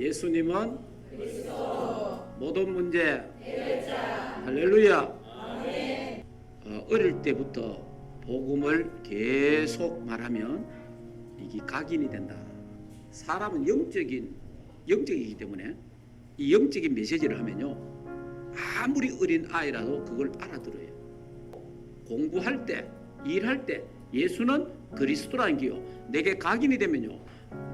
예수님은 모든 문제 할렐루야 어, 어릴 때부터 복음을 계속 말하면 이게 각인이 된다. 사람은 영적인 영적이기 때문에 이 영적인 메시지를 하면요 아무리 어린 아이라도 그걸 알아들어요. 공부할 때 일할 때 예수는 그리스도라는 게요 내게 각인이 되면요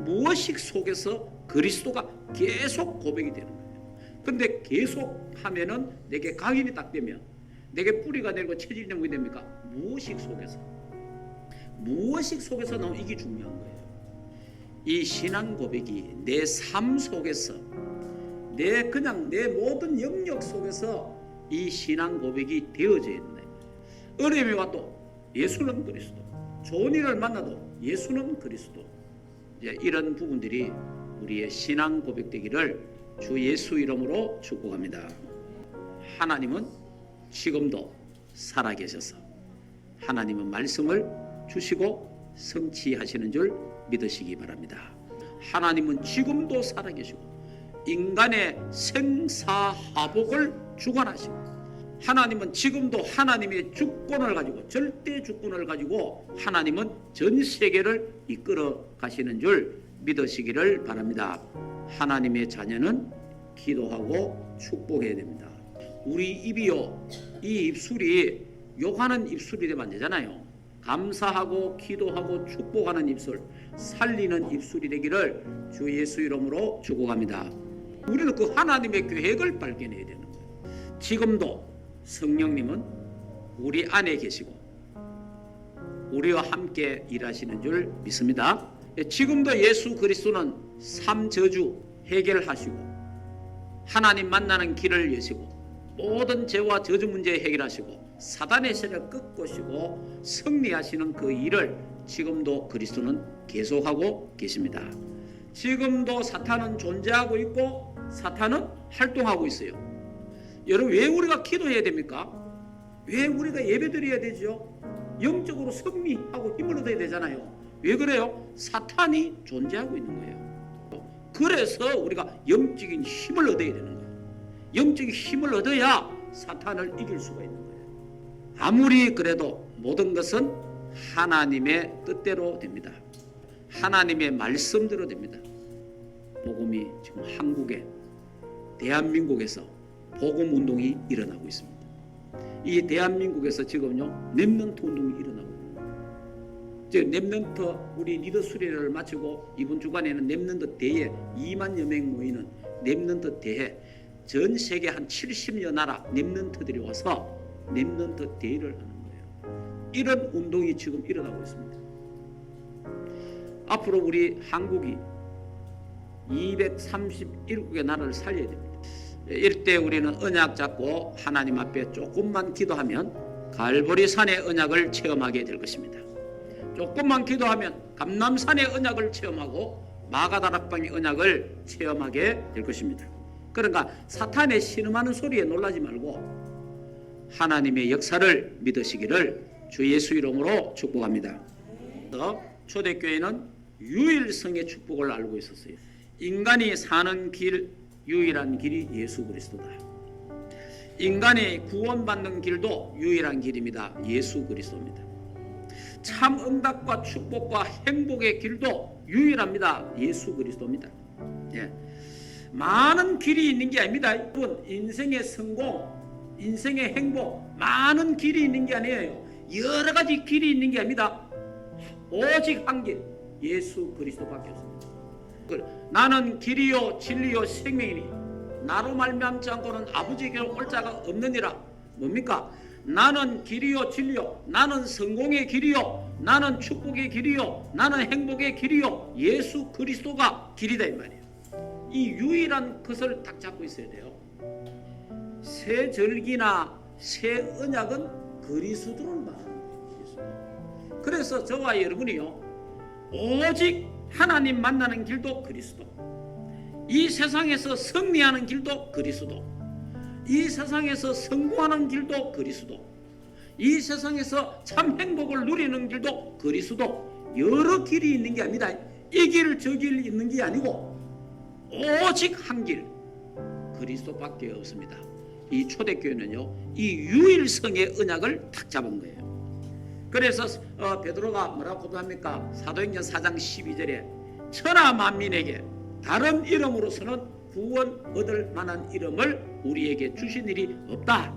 무엇식 속에서 그리스도가 계속 고백이 되는 거예요. 근데 계속 하면은 내게 각인이 딱 되면 내게 뿌리가 되고 체질이 게 됩니까? 무엇식 속에서 무엇식 속에서 나온 이게 중요한 거예요. 이 신앙 고백이 내 삶 속에서 내 그냥 내 모든 영역 속에서 이 신앙 고백이 되어져 있네. 어려움이 와도 예수는 그리스도. 좋은 일을 만나도 예수는 그리스도. 이제 이런 부분들이 우리의 신앙 고백되기를 주 예수 이름으로 축복합니다. 하나님은 지금도 살아계셔서 하나님은 말씀을 주시고 성취하시는 줄 믿으시기 바랍니다. 하나님은 지금도 살아계시고 인간의 생사하복을 주관하시고 하나님은 지금도 하나님의 주권을 가지고 절대 주권을 가지고 하나님은 전 세계를 이끌어 가시는 줄 믿으시기를 바랍니다. 하나님의 자녀는 기도하고 축복해야 됩니다. 우리 입이요, 이 입술이 욕하는 입술이 되면 안 되잖아요. 감사하고 기도하고 축복하는 입술, 살리는 입술이 되기를 주 예수 이름으로 축복합니다. 우리는 그 하나님의 계획을 발견해야 되는 거예요. 지금도 성령님은 우리 안에 계시고 우리와 함께 일하시는 줄 믿습니다. 지금도 예수 그리스도는 삼저주 해결하시고 하나님 만나는 길을 여시고 모든 죄와 저주 문제 해결하시고 사단의 세력을 꺾으시고 승리하시는 그 일을 지금도 그리스도는 계속하고 계십니다. 지금도 사탄은 존재하고 있고 사탄은 활동하고 있어요. 여러분 왜 우리가 기도해야 됩니까? 왜 우리가 예배드려야 되죠? 영적으로 승리하고 힘을 얻어야 되잖아요. 왜 그래요? 사탄이 존재하고 있는 거예요. 그래서 우리가 영적인 힘을 얻어야 되는 거예요. 영적인 힘을 얻어야 사탄을 이길 수가 있는 거예요. 아무리 그래도 모든 것은 하나님의 뜻대로 됩니다. 하나님의 말씀대로 됩니다. 복음이 지금 한국에 대한민국에서 복음 운동이 일어나고 있습니다. 이 대한민국에서 지금요 랩런트 운동이 일어나고 있습니다. 즉 랩런트 우리 리더 수련회를 마치고 이번 주간에는 랩런트 대회 2만여 명 모이는 랩런트 대회 전 세계 한 70여 나라 랩런트들이 와서 랩런트 대회를 하는 거예요. 이런 운동이 지금 일어나고 있습니다. 앞으로 우리 한국이 237개의 나라를 살려야 됩니다. 이럴 때 우리는 언약 잡고 하나님 앞에 조금만 기도하면 갈보리 산의 언약을 체험하게 될 것입니다. 조금만 기도하면 감남산의 언약을 체험하고 마가다락방의 언약을 체험하게 될 것입니다. 그러니까 사탄의 신음하는 소리에 놀라지 말고 하나님의 역사를 믿으시기를 주 예수 이름으로 축복합니다. 초대교회는 유일성의 축복을 알고 있었어요. 인간이 사는 길 유일한 길이 예수 그리스도다. 인간이 구원받는 길도 유일한 길입니다. 예수 그리스도입니다. 참 응답과 축복과 행복의 길도 유일합니다. 예수 그리스도입니다. 예. 많은 길이 있는 게 아닙니다. 여러분 인생의 성공, 인생의 행복 많은 길이 있는 게 아니에요. 여러 가지 길이 있는 게 아닙니다. 오직 한 길, 예수 그리스도밖에 없습니다. 나는 길이요 진리요 생명이니 나로 말미암지 않고는 아버지에게로 올 자가 없느니라. 뭡니까? 나는 길이요 진리요 나는 성공의 길이요 나는 축복의 길이요 나는 행복의 길이요 예수 그리스도가 길이다 이 말이에요. 이 유일한 것을 딱 잡고 있어야 돼요. 새 절기나 새 언약은 그리스도를 말하는 거예요. 그래서 저와 여러분이요 오직 하나님 만나는 길도 그리스도. 이 세상에서 승리하는 길도 그리스도. 이 세상에서 성공하는 길도 그리스도. 이 세상에서 참 행복을 누리는 길도 그리스도. 여러 길이 있는 게 아니다. 이 길, 저 길 있는 게 아니고 오직 한 길 그리스도밖에 없습니다. 이 초대교회는요 이 유일성의 언약을 탁 잡은 거예요. 그래서 어, 베드로가 뭐라고 고백합니까? 사도행전 4장 12절에 천하 만민에게 다른 이름으로서는 구원 얻을 만한 이름을 우리에게 주신 일이 없다.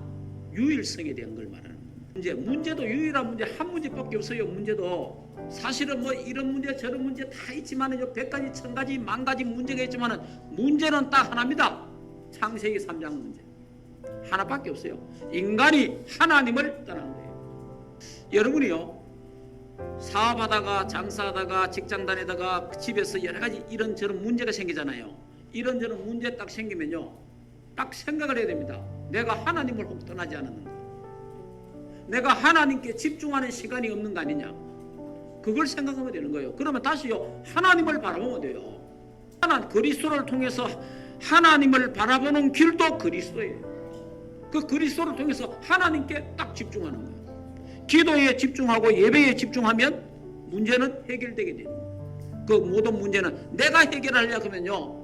유일성에 대한 걸 말하는. 문제 문제도 유일한 문제 한 문제밖에 없어요. 문제도 사실은 뭐 이런 문제 저런 문제 다 있지만은 요 백 가지 천 가지 만 가지 문제가 있지만은 문제는 딱 하나입니다. 창세기 3장 문제 하나밖에 없어요. 인간이 하나님을 떠난 거예요. 여러분이요 사업하다가 장사하다가 직장 다니다가 집에서 여러 가지 이런 저런 문제가 생기잖아요. 이런 저런 문제 딱 생기면요 딱 생각을 해야 됩니다. 내가 하나님을 혹 떠나지 않았는가? 내가 하나님께 집중하는 시간이 없는 거 아니냐? 그걸 생각하면 되는 거예요. 그러면 다시요 하나님을 바라보면 돼요. 하나 그리스도를 통해서 하나님을 바라보는 길도 그리스도예요. 그 그리스도를 통해서 하나님께 딱 집중하는 거예요. 기도에 집중하고 예배에 집중하면 문제는 해결되게 돼요. 그 모든 문제는 내가 해결하려 하면요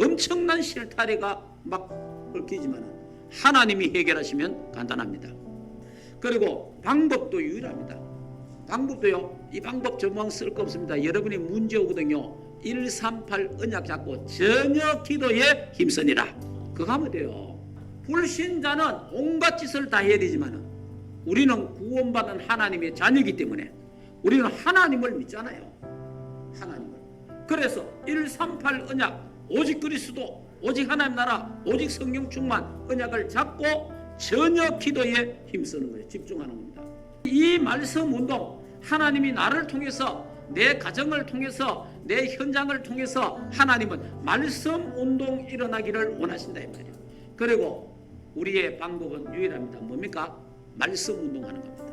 엄청난 실타래가 막 얽히지만 하나님이 해결하시면 간단합니다. 그리고 방법도 유일합니다. 방법도요. 이 방법 전망 쓸 거 없습니다. 여러분이 문제 오거든요. 138 언약 잡고 전혀 기도에 힘쓰니라. 그거 하면 돼요. 불신자는 온갖 짓을 다 해야 되지만 우리는 구원받은 하나님의 자녀이기 때문에 우리는 하나님을 믿잖아요. 하나님을. 그래서 138 언약 오직 그리스도 오직 하나님 나라 오직 성령 충만 언약을 잡고 전혀 기도에 힘쓰는 거예요. 집중하는 겁니다. 이 말씀 운동 하나님이 나를 통해서 내 가정을 통해서 내 현장을 통해서 하나님은 말씀 운동 일어나기를 원하신다 이 말이에요. 그리고 우리의 방법은 유일합니다. 뭡니까? 말씀 운동하는 겁니다.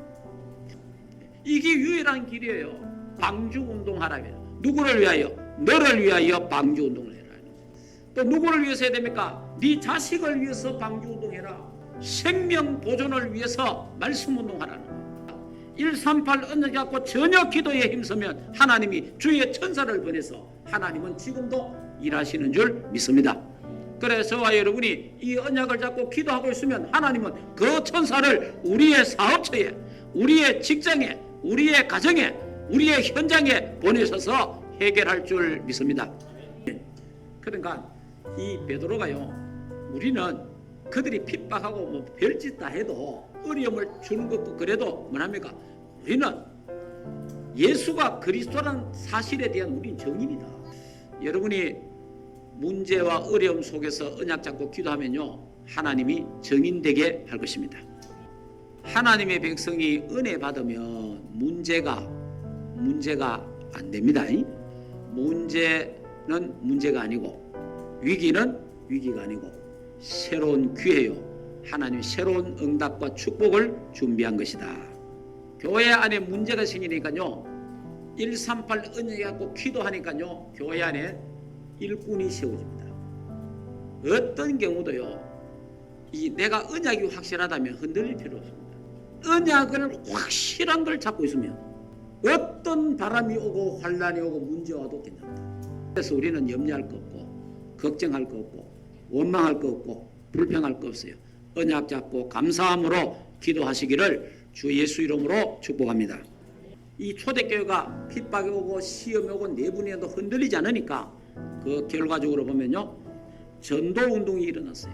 이게 유일한 길이에요. 방주 운동하라면 누구를 위하여? 너를 위하여 방주 운동을 해라. 또 누구를 위해서 해야 됩니까? 네 자식을 위해서 방주 운동해라. 생명 보존을 위해서 말씀 운동하라는 거예요. 138 언약 갖고 전혀 기도에 힘쓰면 하나님이 주의 천사를 보내서 하나님은 지금도 일하시는 줄 믿습니다. 그래서 여러분이 이 언약을 잡고 기도하고 있으면 하나님은 그 천사를 우리의 사업처에, 우리의 직장에, 우리의 가정에, 우리의 현장에 보내셔서 해결할 줄 믿습니다. 그러니까 이 베드로가요, 우리는 그들이 핍박하고 뭐 별짓 다 해도 어려움을 주는 것도 그래도 뭐합니까? 우리는 예수가 그리스도라는 사실에 대한 우린 정인이다. 여러분이 문제와 어려움 속에서 언약 잡고 기도하면요 하나님이 정인되게 할 것입니다. 하나님의 백성이 은혜 받으면 문제가 문제가 안 됩니다. 문제는 문제가 아니고 위기는 위기가 아니고 새로운 기회요. 하나님 새로운 응답과 축복을 준비한 것이다. 교회 안에 문제가 생기니까요. 138 언약이 갖고 기도하니까요. 교회 안에 일꾼이 세워집니다. 어떤 경우도요. 이 내가 언약이 확실하다면 흔들릴 필요 없습니다. 언약을 확실한 걸 잡고 있으면 어떤 바람이 오고 환란이 오고 문제 와도 괜찮다. 그래서 우리는 염려할 거 없고 걱정할 거 없고 원망할 거 없고 불평할 거 없어요. 언약 잡고 감사함으로 기도하시기를 주 예수 이름으로 축복합니다. 이 초대교회가 핍박이 오고 시험이 오고 내분에도 흔들리지 않으니까 그 결과적으로 보면요 전도 운동이 일어났어요.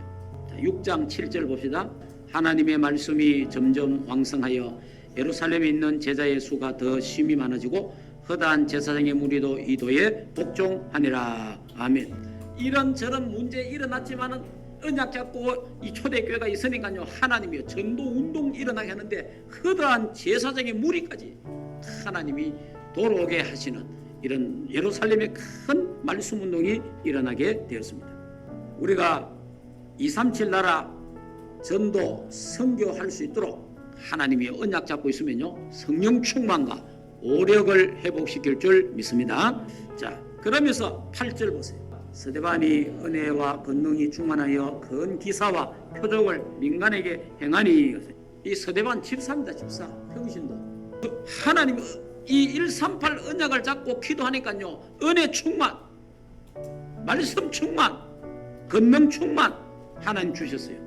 자, 6장 7절 봅시다. 하나님의 말씀이 점점 왕성하여 예루살렘에 있는 제자의 수가 더 심히 많아지고 허다한 제사장의 무리도 이 도에 복종하니라. 아멘. 이런 저런 문제 일어났지만은 언약 잡고 이 초대교회가 있으니까요 하나님이 전도 운동 일어나게 하는데 허다한 제사장의 무리까지 하나님이 돌아오게 하시는 이런 예루살렘의 큰 말씀 운동이 일어나게 되었습니다. 우리가 237 나라 전도 선교할 수 있도록 하나님이 언약 잡고 있으면요 성령 충만과 오력을 회복시킬 줄 믿습니다. 자 그러면서 8절 보세요. 서대반이 은혜와 권능이 충만하여 큰 기사와 표적을 민간에게 행하니 이 서대반 집사입니다 집사 평신도 하나님 이138 언약을 잡고 기도하니까요 은혜 충만 말씀 충만, 권능 충만 하나님 주셨어요.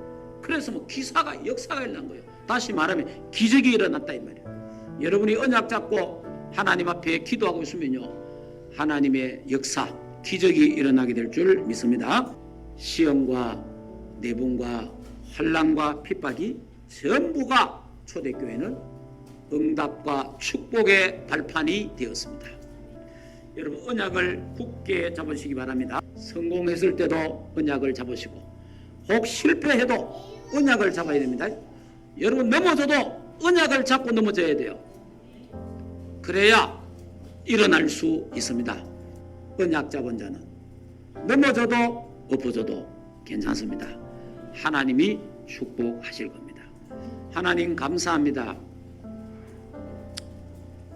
그래서 뭐 기사가 역사가 일어난 거예요. 다시 말하면 기적이 일어났다 이 말이에요. 여러분이 언약 잡고 하나님 앞에 기도하고 있으면요. 하나님의 역사, 기적이 일어나게 될 줄 믿습니다. 시험과 내분과 환란과 핍박이 전부가 초대교회는 응답과 축복의 발판이 되었습니다. 여러분 언약을 굳게 잡으시기 바랍니다. 성공했을 때도 언약을 잡으시고 혹 실패해도 언약을 잡아야 됩니다. 여러분 넘어져도 언약을 잡고 넘어져야 돼요. 그래야 일어날 수 있습니다. 언약 잡은 자는 넘어져도 엎어져도 괜찮습니다. 하나님이 축복하실 겁니다. 하나님 감사합니다.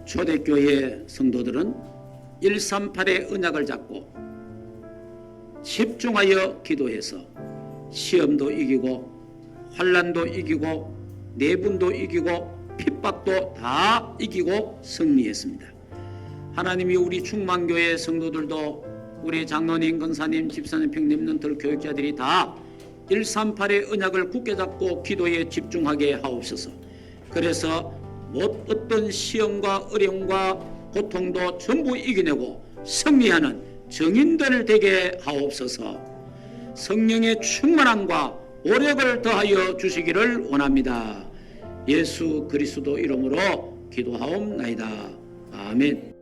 초대교회 성도들은 138의 언약을 잡고 집중하여 기도해서 시험도 이기고 환란도 이기고 내분도 이기고 핍박도 다 이기고 승리했습니다. 하나님이 우리 충만교회 성도들도 우리 장로님, 권사님, 집사님, 평님는 들 교육자들이 다 138의 언약을 굳게 잡고 기도에 집중하게 하옵소서. 그래서 못 어떤 시험과 어려움과 고통도 전부 이겨내고 승리하는 정인들 되게 하옵소서. 성령의 충만함과 오력을 더하여 주시기를 원합니다. 예수 그리스도 이름으로 기도하옵나이다. 아멘.